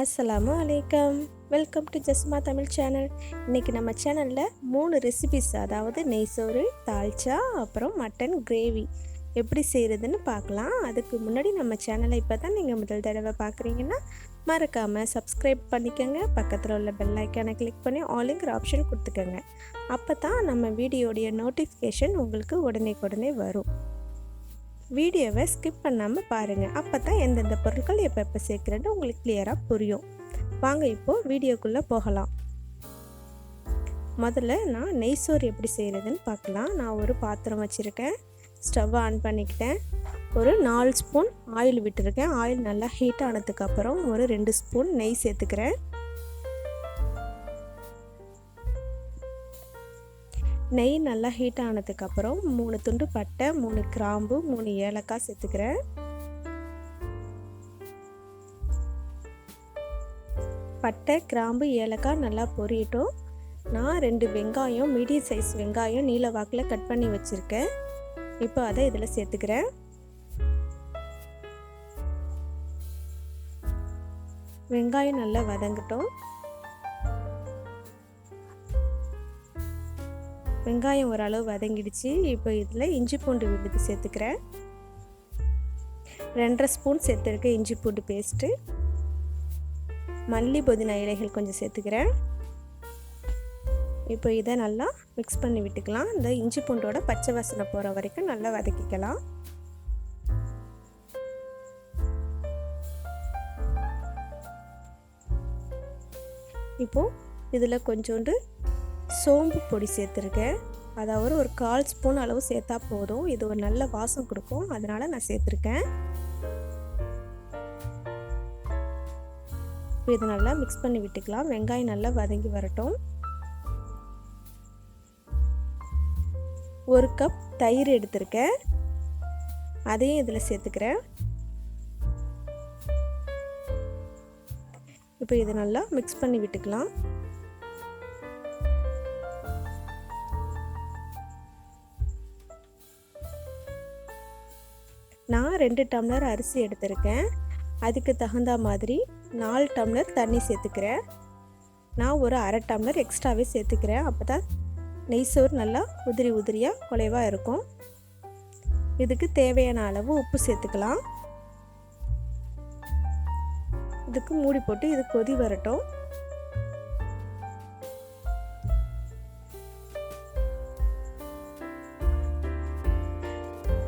அஸ்ஸலாமு வலைக்கம் welcome to Jasma Tamil channel இன்றைக்கி நம்ம சேனலில் மூணு ரெசிபிஸ் அதாவது நெய் சோறு தால்ச்சா அப்புறம் மட்டன் கிரேவி எப்படி செய்கிறதுன்னு பார்க்கலாம். அதுக்கு முன்னாடி நம்ம சேனலை இப்போ தான் நீங்கள் முதல் தடவை பார்க்குறீங்கன்னா மறக்காமல் சப்ஸ்கிரைப் பண்ணிக்கோங்க. பக்கத்தில் உள்ள பெல் ஐக்கானை கிளிக் பண்ணி ஆலிங்கிற ஆப்ஷன் கொடுத்துக்கோங்க. அப்போ தான் நம்ம வீடியோடைய நோட்டிஃபிகேஷன் உங்களுக்கு உடனே உடனே வரும். வீடியோவை ஸ்கிப் பண்ணாமல் பாருங்கள் அப்போ தான் எந்தெந்த பொருட்கள் எப்போ எப்போ சேர்க்குறேன்னு உங்களுக்கு கிளியராக புரியும். வாங்க இப்போது வீடியோக்குள்ளே போகலாம். முதல்ல நான் நெய் சோறு எப்படி செய்கிறதுன்னு பார்க்கலாம். நான் ஒரு பாத்திரம் வச்சுருக்கேன். ஸ்டவ்வை ஆன் பண்ணிக்கிட்டேன். ஒரு நாலு ஸ்பூன் ஆயில் விட்டுருக்கேன். ஆயில் நல்லா ஹீட் ஆனதுக்கப்புறம் ஒரு ரெண்டு ஸ்பூன் நெய் சேர்த்துக்கிறேன். நெய் நல்லா ஹீட் ஆனதுக்கப்புறம் மூணு துண்டு பட்டை மூணு கிராம்பு மூணு ஏலக்காய் சேர்த்துக்கிறேன். பட்டை கிராம்பு ஏலக்காய் நல்லா பொரியட்டும். நான் ரெண்டு வெங்காயம் மீடியம் சைஸ் வெங்காயம் நீல வாக்கில் கட் பண்ணி வச்சுருக்கேன். இப்போ அதை இதில் சேர்த்துக்கிறேன். வெங்காயம் நல்லா வதங்கட்டும். வெங்காயம் ஓரளவு வதங்கிடுச்சு. இப்போ இதில் இஞ்சி பூண்டு விழுது சேர்த்துக்கிறேன். ரெண்டரை ஸ்பூன் சேர்த்துருக்கேன் இஞ்சி பூண்டு பேஸ்ட்டு. மல்லி புதினா இலைகள் கொஞ்சம் சேர்த்துக்கிறேன். இப்போ இதை நல்லா மிக்ஸ் பண்ணி விட்டுக்கலாம். இந்த இஞ்சி பூண்டோட பச்சை வாசனை போகிற வரைக்கும் நல்லா வதக்கிக்கலாம். இப்போது இதில் கொஞ்சோண்டு சோம்பு பொடி சேர்த்துருக்கேன். அதாவது ஒரு கால் ஸ்பூன் அளவு சேர்த்தா போதும். இது ஒரு நல்ல வாசம் கொடுக்கும். அதனால் நான் சேர்த்துருக்கேன். இதை நல்லா மிக்ஸ் பண்ணி விட்டுக்கலாம். வெங்காயம் நல்லா வதங்கி வரட்டும். ஒரு கப் தயிர் எடுத்திருக்கேன். அதையும் இதில் சேர்த்துக்கிறேன். இப்போ இதை நல்லா மிக்ஸ் பண்ணி விட்டுக்கலாம். நான் ரெண்டு டம்ளர் அரிசி எடுத்திருக்கேன். அதுக்கு தகுந்த மாதிரி நாலு டம்ளர் தண்ணி சேர்த்துக்கிறேன். நான் ஒரு அரை டம்ளர் எக்ஸ்ட்ராவே சேர்த்துக்கிறேன். அப்போ தான் நெய் சோறு நல்லா உதிரி உதிரியாக குலைவாக இருக்கும். இதுக்கு தேவையான அளவு உப்பு சேர்த்துக்கலாம். இதுக்கு மூடி போட்டு இது கொதி வரட்டும்.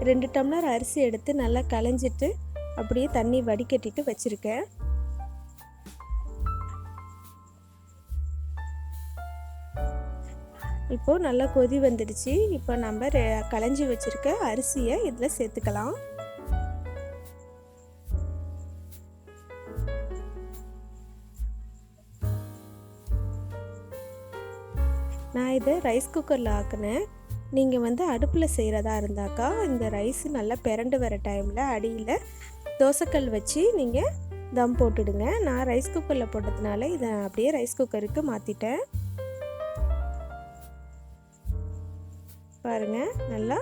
ரெண்டு டம்ளர் அரிசி எடுத்து நல்லா களைஞ்சிட்டு அப்படியே தண்ணி வடிகட்டிட்டு வச்சுருக்கேன். இப்போது நல்லா கொதி வந்துடுச்சு. இப்போ நம்ம களைஞ்சி வச்சுருக்க அரிசியை இதில் சேர்த்துக்கலாம். நான் இதை ரைஸ் குக்கரில் ஆக்கினேன். நீங்கள் வந்து அடுப்பில் செய்கிறதா இருந்தாக்கா இந்த ரைஸ் நல்லா பிறண்டு வர டைமில் அடியில் தோசைக்கல் வச்சு நீங்கள் தம் போட்டுடுங்க. நான் ரைஸ் குக்கரில் போட்டதுனால இதை அப்படியே ரைஸ் குக்கருக்கு மாற்றிட்டேன் பாருங்கள் நல்லா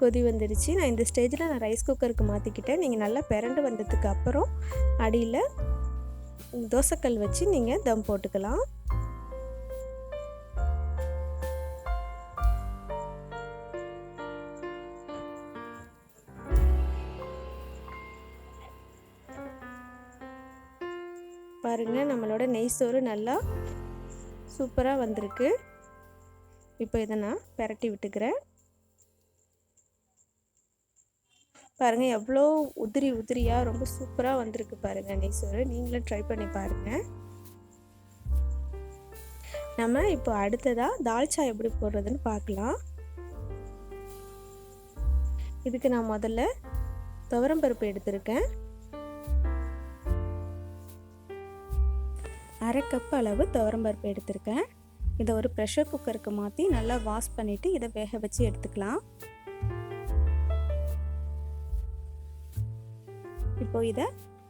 கொதி வந்துடுச்சு. நான் இந்த ஸ்டேஜில் நான் ரைஸ் குக்கருக்கு மாற்றிக்கிட்டேன் நீங்கள் நல்லா பிறண்டு வந்ததுக்கு அப்புறம் அடியில் தோசைக்கல் வச்சு நீங்கள் தம் போட்டுக்கலாம். நம்மளோட நெய் நல்லா சூப்பராக வந்திருக்கு. இப்போ இதை நான் பெரட்டி விட்டுக்கிறேன். பாருங்கள் எவ்வளோ உதிரி உதிரியாக ரொம்ப சூப்பராக வந்திருக்கு பாருங்கள் நெய்சோறு நீங்களும் ட்ரை பண்ணி பாருங்கள் நம்ம இப்போ அடுத்ததாக தால்ச்சா எப்படி போடுறதுன்னு பார்க்கலாம். இதுக்கு நான் முதல்ல துவரம்பருப்பு எடுத்திருக்கேன். அரை கப் அளவு துவரம்பருப்பு எடுத்திருக்கேன். இதை ஒரு ப்ரெஷர் குக்கருக்கு மாற்றி நல்லா வாஷ் பண்ணிவிட்டு இதை வேக வச்சு எடுத்துக்கலாம். இப்போ இதை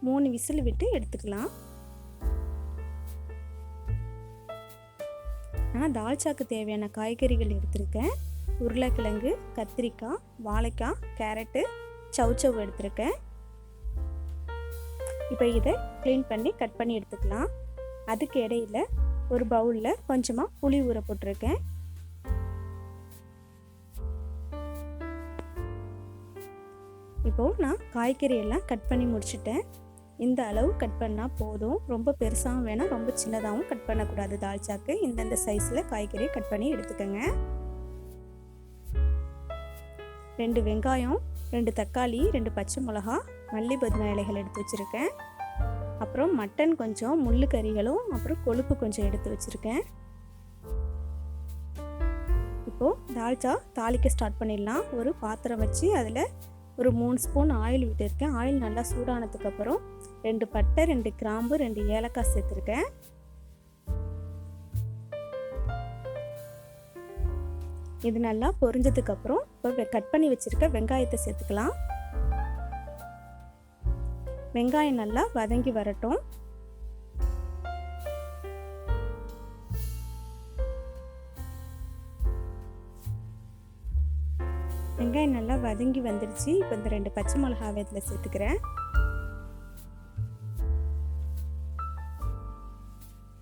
மூணு விசில் விட்டு எடுத்துக்கலாம். நான் தால்ச்சாக்கு தேவையான காய்கறிகள் எடுத்திருக்கேன். உருளைக்கிழங்கு கத்திரிக்காய் வாழைக்காய் கேரட்டு சவுச்சவ் எடுத்திருக்கேன். இப்போ இதை க்ளீன் பண்ணி கட் பண்ணி எடுத்துக்கலாம். அதுக்கு இடையில ஒரு பவுலில் கொஞ்சமாக புளி ஊற போட்டிருக்கேன். இப்போது நான் காய்கறியெல்லாம் கட் பண்ணி முடிச்சிட்டேன். இந்த அளவு கட் பண்ணால் போதும். ரொம்ப பெருசாகவும் வேணாம் ரொம்ப சின்னதாகவும் கட் பண்ணக்கூடாது தால்ச்சாக்கு இந்தந்த சைஸில் காய்கறியை கட் பண்ணி எடுத்துக்கோங்க. ரெண்டு வெங்காயம் ரெண்டு தக்காளி ரெண்டு பச்சை மிளகா மல்லி புதினா இலைகள் எடுத்து வச்சுருக்கேன். அப்புறம் மட்டன் கொஞ்சம் முள்ளு கறிகளும் அப்புறம் கொழுப்பு கொஞ்சம் எடுத்து வச்சுருக்கேன். இப்போது தால்ச்சா தாளிக்க ஸ்டார்ட் பண்ணிடலாம். ஒரு பாத்திரம் வச்சு அதில் ஒரு மூணு ஸ்பூன் ஆயில் விட்டுருக்கேன். ஆயில் நல்லா சூடானதுக்கப்புறம் ரெண்டு பட்டை ரெண்டு கிராம்பு ரெண்டு ஏலக்காய் சேர்த்துருக்கேன். இது நல்லா பொரிஞ்சதுக்கப்புறம் இப்போ கட் பண்ணி வச்சுருக்க வெங்காயத்தை சேர்த்துக்கலாம். வெங்காயம் நல்லா வதங்கி வரட்டும். வெங்காயம் நல்லா வதங்கி வந்துடுச்சு இப்போ இந்த ரெண்டு பச்சை மிளகாவை இதில் சேர்த்துக்கிறேன்.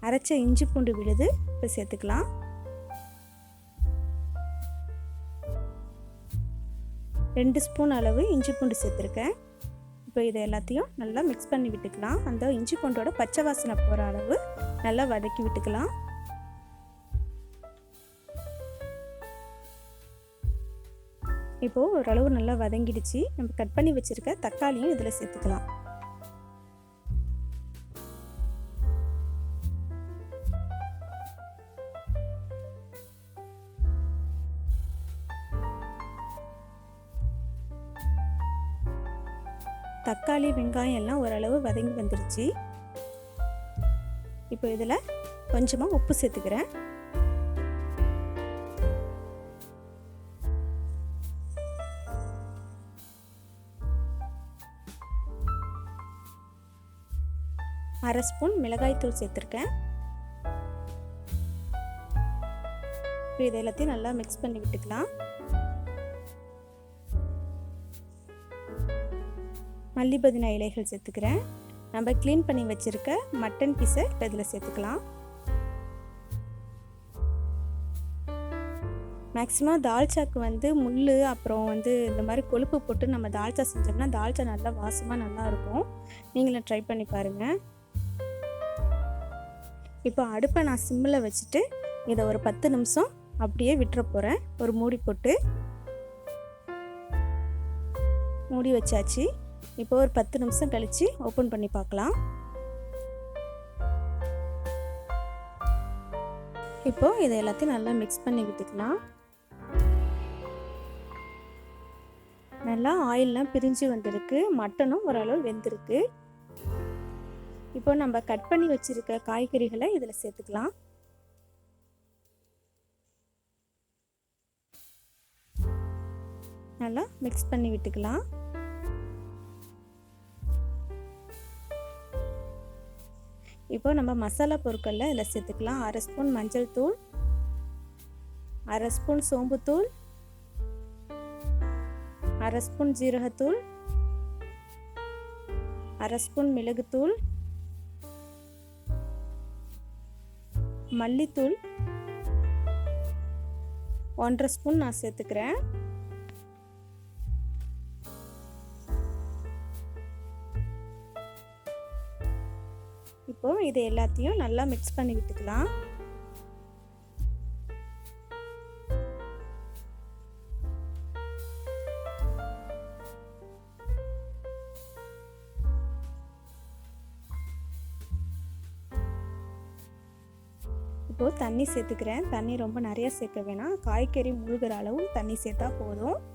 அரைச்ச இஞ்சி பூண்டு விழுது இப்போ சேர்த்துக்கலாம். ரெண்டு ஸ்பூன் அளவு இஞ்சி பூண்டு சேர்த்துருக்கேன். இப்போ இதை எல்லாத்தையும் நல்லா மிக்ஸ் பண்ணி விட்டுக்கலாம். அந்த இஞ்சி பூண்டோட பச்சை வாசனை போகிற அளவு நல்லா வதக்கி விட்டுக்கலாம். இப்போது ஓரளவு நல்லா வதங்கிடுச்சு. நம்ம கட் பண்ணி வச்சுருக்க தக்காளியும் இதில் சேர்த்துக்கலாம். தக்காளி வெங்காயம் எல்லாம் ஓரளவு வதங்கி வந்துருச்சு. இப்போ இதில் கொஞ்சமாக உப்பு சேர்த்துக்கிறேன். அரை ஸ்பூன் மிளகாய்த்தூள் சேர்த்துருக்கேன். இப்போ இது எல்லாத்தையும் நல்லா மிக்ஸ் பண்ணி விட்டுக்கலாம். மல்லி புதினா இலைகள் சேர்த்துக்கிறேன். நம்ம க்ளீன் பண்ணி வச்சுருக்க மட்டன் பீஸை இப்போ இதில் சேர்த்துக்கலாம். மேக்ஸிமம் தால்ச்சாக்கு வந்து முள் அப்புறம் வந்து இந்த மாதிரி கொழுப்பு போட்டு நம்ம தால்ச்சா செஞ்சோம்னா தால்ச்சா நல்லா வாசமாக நல்லாயிருக்கும். நீங்களும் ட்ரை பண்ணி பாருங்கள் இப்போ அடுப்பை நான் சிம்மில் வச்சுட்டு இதை ஒரு பத்து நிமிஷம் அப்படியே விட்டுற போகிறேன் ஒரு மூடி போட்டு. மூடி வச்சாச்சு. இப்போ ஒரு பத்து நிமிஷம் கழித்து ஓப்பன் பண்ணி பார்க்கலாம். இப்போ இதை எல்லாத்தையும் நல்லா மிக்ஸ் பண்ணி விட்டுக்கலாம். நல்லா ஆயிலெலாம் பிரிஞ்சு வந்திருக்கு. மட்டனும் ஓரளவு வெந்திருக்கு. இப்போ நம்ம கட் பண்ணி வச்சுருக்க காய்கறிகளை இதில் சேர்த்துக்கலாம். நல்லா மிக்ஸ் பண்ணி விட்டுக்கலாம். இப்போ நம்ம மசாலா பொருட்களில் இதில் சேர்த்துக்கலாம். அரை ஸ்பூன் மஞ்சள் தூள் அரை ஸ்பூன் சோம்புத்தூள் அரை ஸ்பூன் ஜீரகத்தூள் அரை ஸ்பூன் மிளகுத்தூள் மல்லித்தூள் ஒன்றரை ஸ்பூன் நான் சேர்த்துக்கிறேன். இருக்கும். இது எல்லாத்தையும் நல்லா மிக்ஸ் பண்ணி விட்டுக்கலாம். இப்போது தண்ணி சேர்த்துக்கிறேன். தண்ணி ரொம்ப நிறைய சேர்க்க வேணாம். காய்கறி முழுகிற அளவு தண்ணி சேர்த்தா போதும்.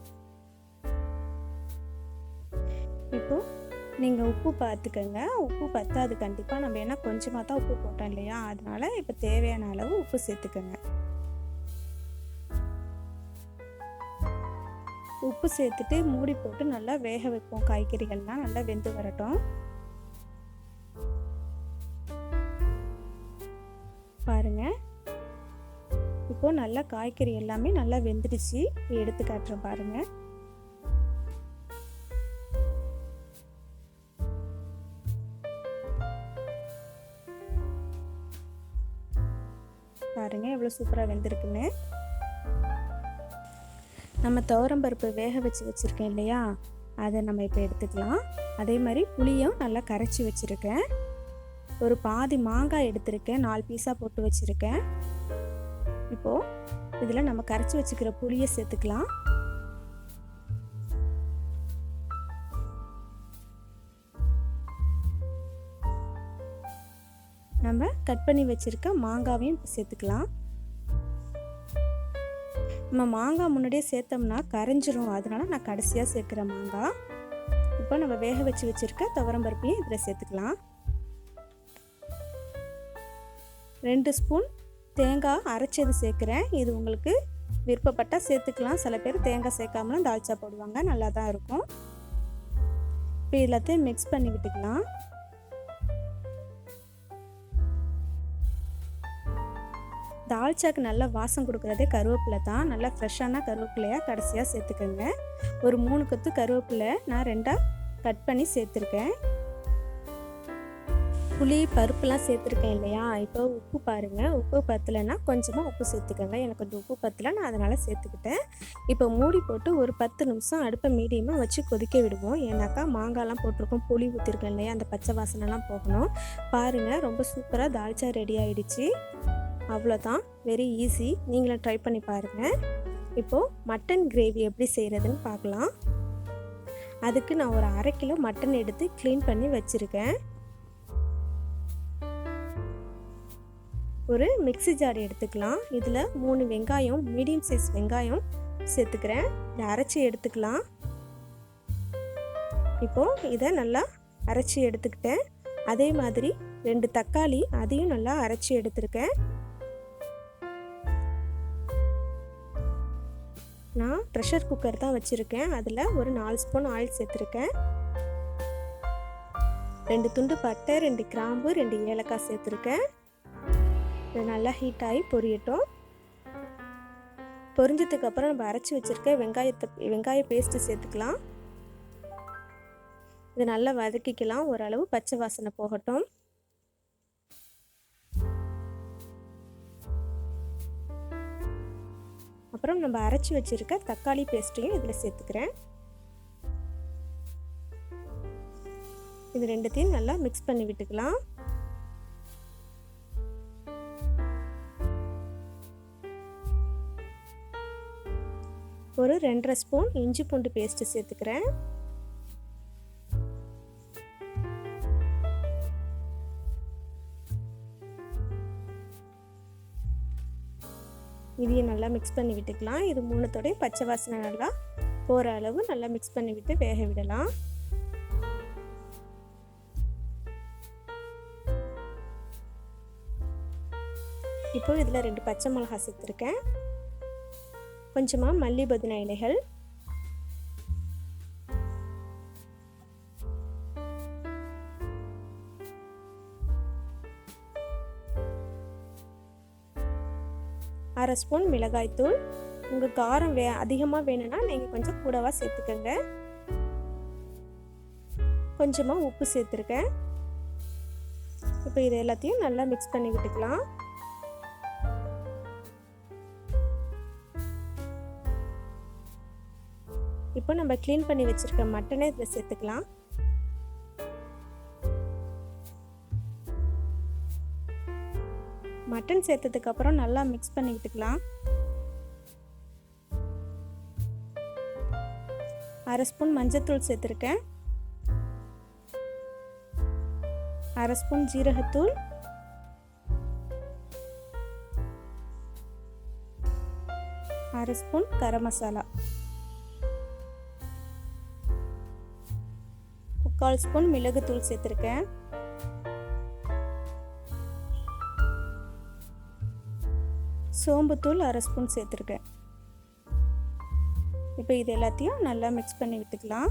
நீங்கள் உப்பு பார்த்துக்கோங்க உப்பு பற்றாது கண்டிப்பாக நம்ம ஏன்னா கொஞ்சமாக தான் உப்பு போட்டோம் இல்லையா? அதனால் இப்போ தேவையான அளவு உப்பு சேர்த்துக்கோங்க. உப்பு சேர்த்துட்டு மூடி போட்டு நல்லா வேக வைப்போம். காய்கறிகள்லாம் நல்லா வெந்து வரட்டும். பாருங்க. இப்போ நல்லா காய்கறி எல்லாமே நல்லா வெந்துடுச்சு. எடுத்து காட்டுறேன் பாருங்கள் எவ்வளோ சூப்பராக வெந்திருக்குன்னு. நம்ம துவரம்பருப்பு வேக வச்சு வச்சுருக்கேன் இல்லையா? அதை நம்ம இப்போ எடுத்துக்கலாம். அதே மாதிரி புளியும் நல்லா கரைச்சி வச்சுருக்கேன். ஒரு பாதி மாங்காய் எடுத்திருக்கேன். நாலு பீஸாக போட்டு வச்சுருக்கேன். இப்போது இதில் நம்ம கரைச்சி வச்சுக்கிற புளியை சேர்த்துக்கலாம். நம்ம கட் பண்ணி வச்சுருக்க மாங்காவையும் சேர்த்துக்கலாம். நம்ம மாங்காய் முன்னாடியே சேர்த்தோம்னா கரைஞ்சிரும். அதனால நான் கடைசியாக சேர்க்குறேன் மாங்காய். இப்போ நம்ம வேக வச்சு வச்சுருக்க துவரம்பருப்பையும் இதில் சேர்த்துக்கலாம். ரெண்டு ஸ்பூன் தேங்காய் அரைச்சது சேர்க்குறேன். இது உங்களுக்கு விருப்பப்பட்டால் சேர்த்துக்கலாம். சில பேர் தேங்காய் சேர்க்காமலும் தால்ச்சா போடுவாங்க. நல்லா தான் இருக்கும். இப்போ எல்லாத்தையும் மிக்ஸ் பண்ணி விட்டுக்கலாம். தால்ச்சாக்கு நல்லா வாசம் கொடுக்குறதே கருவேப்பிலை தான். நல்லா ஃப்ரெஷ்ஷான கருவேப்பிலையாக கடைசியாக சேர்த்துக்கோங்க. ஒரு மூணு கொத்து கருவேப்பிலை நான் ரெண்டாக கட் பண்ணி சேர்த்துருக்கேன். புளி பருப்புலாம் சேர்த்துருக்கேன் இல்லையா? இப்போ உப்பு பாருங்கள் உப்பு பத்தலைன்னா கொஞ்சமாக உப்பு சேர்த்துக்கோங்க. எனக்கு கொஞ்சம் உப்பு பத்தலை நான் அதனால் சேர்த்துக்கிட்டேன். இப்போ மூடி போட்டு ஒரு பத்து நிமிஷம் அடுப்பை மீடியமாக வச்சு கொதிக்க விடுவோம். ஏன்னாக்கா மாங்காய்லாம் போட்டிருக்கோம். புளி ஊற்றிருக்கேன் இல்லையா? அந்த பச்சை வாசனைலாம் போகணும். பாருங்கள் ரொம்ப சூப்பராக தால்ச்சா ரெடி ஆகிடுச்சு அவ்வளோதான் வெரி ஈஸி நீங்களும் ட்ரை பண்ணி பாருங்கள் இப்போது மட்டன் கிரேவி எப்படி செய்கிறதுன்னு பார்க்கலாம். அதுக்கு நான் ஒரு அரை கிலோ மட்டன் எடுத்து க்ளீன் பண்ணி வச்சுருக்கேன். ஒரு மிக்ஸி ஜார் எடுத்துக்கலாம். இதில் மூணு வெங்காயம் மீடியம் சைஸ் வெங்காயம் சேர்த்துக்கிறேன். இதை அரைச்சி எடுத்துக்கலாம். இப்போது இதை நல்லா அரைச்சி எடுத்துக்கிட்டேன். அதே மாதிரி ரெண்டு தக்காளி அதையும் நல்லா அரைச்சி எடுத்திருக்கேன். நான் ப்ரெஷர் குக்கர் தான் வச்சுருக்கேன். அதில் ஒரு நாலு ஸ்பூன் ஆயில் சேர்த்துருக்கேன். ரெண்டு துண்டு பட்டை ரெண்டு கிராம்பு ரெண்டு ஏலக்காய் சேர்த்துருக்கேன். இது நல்லா ஹீட் ஆகி பொரியட்டும். பொரிஞ்சதுக்கப்புறம் நம்ம அரைச்சி வச்சுருக்க வெங்காயத்தை வெங்காய பேஸ்ட்டு சேர்த்துக்கலாம். இது நல்லா வதக்கிக்கலாம். ஓரளவு பச்சை வாசனை போகட்டும். அப்புறம் நம்ம அரைச்சி வச்சுருக்க தக்காளி பேஸ்ட்டையும் இதில் சேர்த்துக்கிறேன். இது ரெண்டுத்தையும் நல்லா மிக்ஸ் பண்ணி விட்டுக்கலாம். ஒரு ரெண்டரை ஸ்பூன் இஞ்சி பூண்டு பேஸ்ட்டு சேர்த்துக்கிறேன். இதையும் நல்லா மிக்ஸ் பண்ணி விட்டுக்கலாம். இது மூணுத்தோடையும் பச்சை வாசனை நல்லா போகிற அளவு நல்லா மிக்ஸ் பண்ணி விட்டு வேக விடலாம். இப்போ இதில் ரெண்டு பச்சை மிளகாய் சேர்த்துருக்கேன். கொஞ்சமாக மல்லி புதினா இலைகள். அரை ஸ்பூன் மிளகாய்த்தூள் உங்கள் காரம் வே அதிகமாக வேணும்னா நீங்கள் கொஞ்சம் கூடவா சேர்த்துக்கோங்க. கொஞ்சமாக உப்பு சேர்த்துருக்கேன். இப்போ இது எல்லாத்தையும் நல்லா மிக்ஸ் பண்ணி விட்டுக்கலாம். இப்போ நம்ம க்ளீன் பண்ணி வச்சுருக்க மட்டனை இதில் சேர்த்துக்கலாம். மட்டன் சேர்த்ததுக்கு அப்புறம் நல்லா மிக்ஸ் பண்ணிக்கிட்டுக்கலாம். அரை ஸ்பூன் மஞ்சத்தூள் சேர்த்துருக்கேன். அரை ஸ்பூன் ஜீரகத்தூள். அரை ஸ்பூன் கரம் மசாலா. முக்கால் ஸ்பூன் மிளகுத்தூள் சேர்த்துருக்கேன். சோம்புத்தூள் அரை ஸ்பூன் சேர்த்துருக்கேன். இப்போ இது எல்லாத்தையும் நல்லா மிக்ஸ் பண்ணி விட்டுக்கலாம்.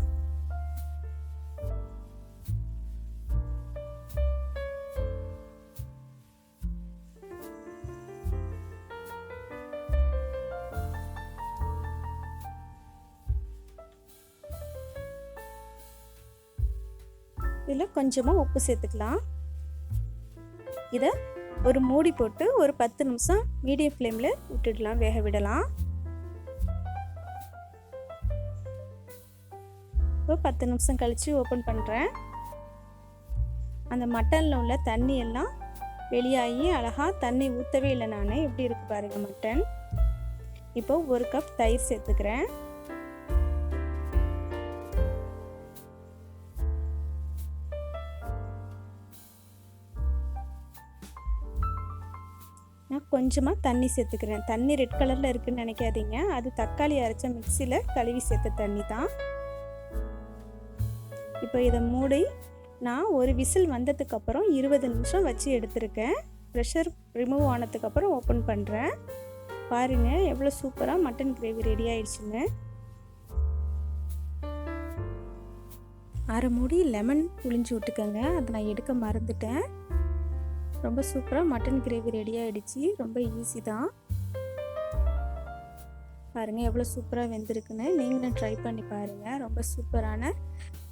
இதில் கொஞ்சமாக உப்பு சேர்த்துக்கலாம். இதை ஒரு மூடி போட்டு ஒரு பத்து நிமிஷம் மீடியம் ஃப்ளேமில் விட்டுடலாம் வேக விடலாம். இப்போ பத்து நிமிஷம் கழித்து ஓப்பன் பண்ணுறேன் அந்த மட்டனில் உள்ள தண்ணி எல்லாம் வெளியாகி அழகாக தண்ணி ஊற்றவே இல்லை நான். எப்படி இருக்கு பாருங்கள் மட்டன். இப்போ ஒரு கப் தயிர் சேர்த்துக்கிறேன். நான் கொஞ்சமாக தண்ணி சேர்த்துக்கிறேன். தண்ணி ரெட் கலரில் இருக்குதுன்னு நினைக்காதீங்க. அது தக்காளி அரைச்ச மிக்சியில் கழுவி சேர்த்த தண்ணி தான். இப்போ இதை மூடி நான் ஒரு விசில் வந்ததுக்கப்புறம் இருபது நிமிஷம் வச்சு எடுத்திருக்கேன். ப்ரெஷர் ரிமூவ் ஆனதுக்கப்புறம் ஓப்பன் பண்ணுறேன் பாருங்கள் எவ்வளோ சூப்பராக மட்டன் கிரேவி ரெடி ஆயிடுச்சுங்க. அரை மூடி லெமன் புளிஞ்சு விட்டுக்கோங்க. அதை நான் எடுக்க மறந்துட்டேன். ரொம்ப சூப்பராக மட்டன் கிரேவி ரெடி ஆகிடுச்சு ரொம்ப ஈஸி தான். பாருங்கள் எவ்வளோ சூப்பராக வெந்திருக்குன்னு. நீங்களும் ட்ரை பண்ணி பாருங்கள் ரொம்ப சூப்பரான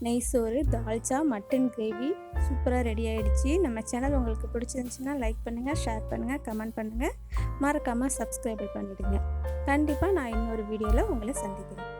நெய் சோறு தால்ச்சா மட்டன் கிரேவி சூப்பராக ரெடி ஆகிடுச்சு நம்ம சேனல் உங்களுக்கு பிடிச்சிருந்துச்சுன்னா லைக் பண்ணுங்கள் ஷேர் பண்ணுங்கள் கமெண்ட் பண்ணுங்கள் மறக்காமல் சப்ஸ்கிரைப் பண்ணிவிடுங்க கண்டிப்பாக நான் இன்னொரு வீடியோவில் உங்களை சந்திக்கிறேன்.